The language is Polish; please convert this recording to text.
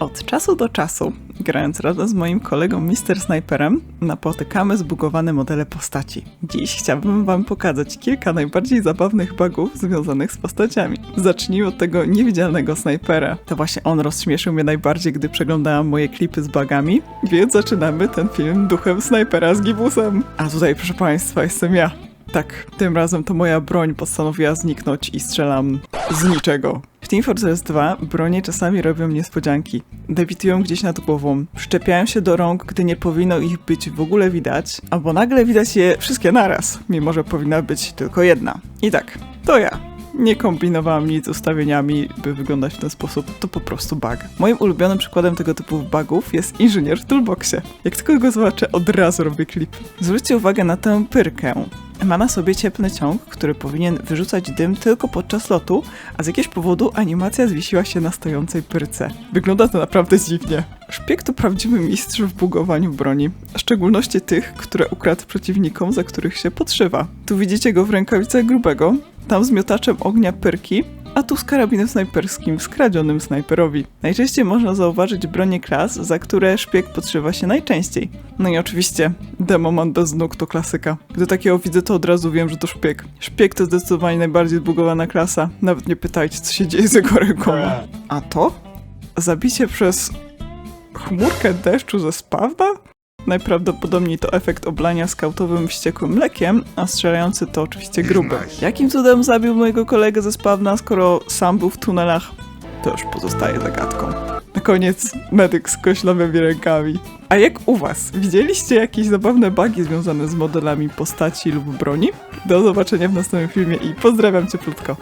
Od czasu do czasu, grając razem z moim kolegą Mr. Sniperem, napotykamy zbugowane modele postaci. Dziś chciałbym wam pokazać kilka najbardziej zabawnych bugów związanych z postaciami. Zacznijmy od tego niewidzialnego snajpera. To właśnie on rozśmieszył mnie najbardziej, gdy przeglądałam moje klipy z bugami, więc zaczynamy ten film duchem snajpera z gibusem. A tutaj, proszę państwa, jestem ja. Tak, tym razem to moja broń postanowiła zniknąć i strzelam z niczego. Team Fortress 2 bronie czasami robią niespodzianki. Debitują gdzieś nad głową, przyczepiają się do rąk, gdy nie powinno ich być w ogóle widać, albo nagle widać je wszystkie naraz, mimo że powinna być tylko jedna. I tak, to ja. Nie kombinowałam nic z ustawieniami, by wyglądać w ten sposób, to po prostu bug. Moim ulubionym przykładem tego typu bugów jest inżynier w toolboxie. Jak tylko go zobaczę, od razu robię klip. Zwróćcie uwagę na tę pyrkę. Ma na sobie cieplny ciąg, który powinien wyrzucać dym tylko podczas lotu, a z jakiegoś powodu animacja zwiesiła się na stojącej pyrce. Wygląda to naprawdę dziwnie. Szpieg to prawdziwy mistrz w bugowaniu broni, w szczególności tych, które ukradł przeciwnikom, za których się podszywa. Tu widzicie go w rękawicach grubego, tam z miotaczem ognia pyrki, a tu z karabinem snajperskim skradzionym snajperowi. Najczęściej można zauważyć bronie klas, za które szpieg podszywa się najczęściej. No i oczywiście, demoman bez nóg to klasyka. Gdy takiego widzę, to od razu wiem, że to szpieg. Szpieg to zdecydowanie najbardziej zbugowana klasa. Nawet nie pytajcie, co się dzieje z jego rękoma. A to? Zabicie przez chmurkę deszczu ze spawna? Najprawdopodobniej to efekt oblania skautowym wściekłym mlekiem, a strzelający to oczywiście gruby. Jakim cudem zabił mojego kolegę ze spawna, skoro sam był w tunelach? To już pozostaje zagadką. Na koniec medyk z koślawymi rękami. A jak u was? Widzieliście jakieś zabawne bugi związane z modelami postaci lub broni? Do zobaczenia w następnym filmie i pozdrawiam cieplutko.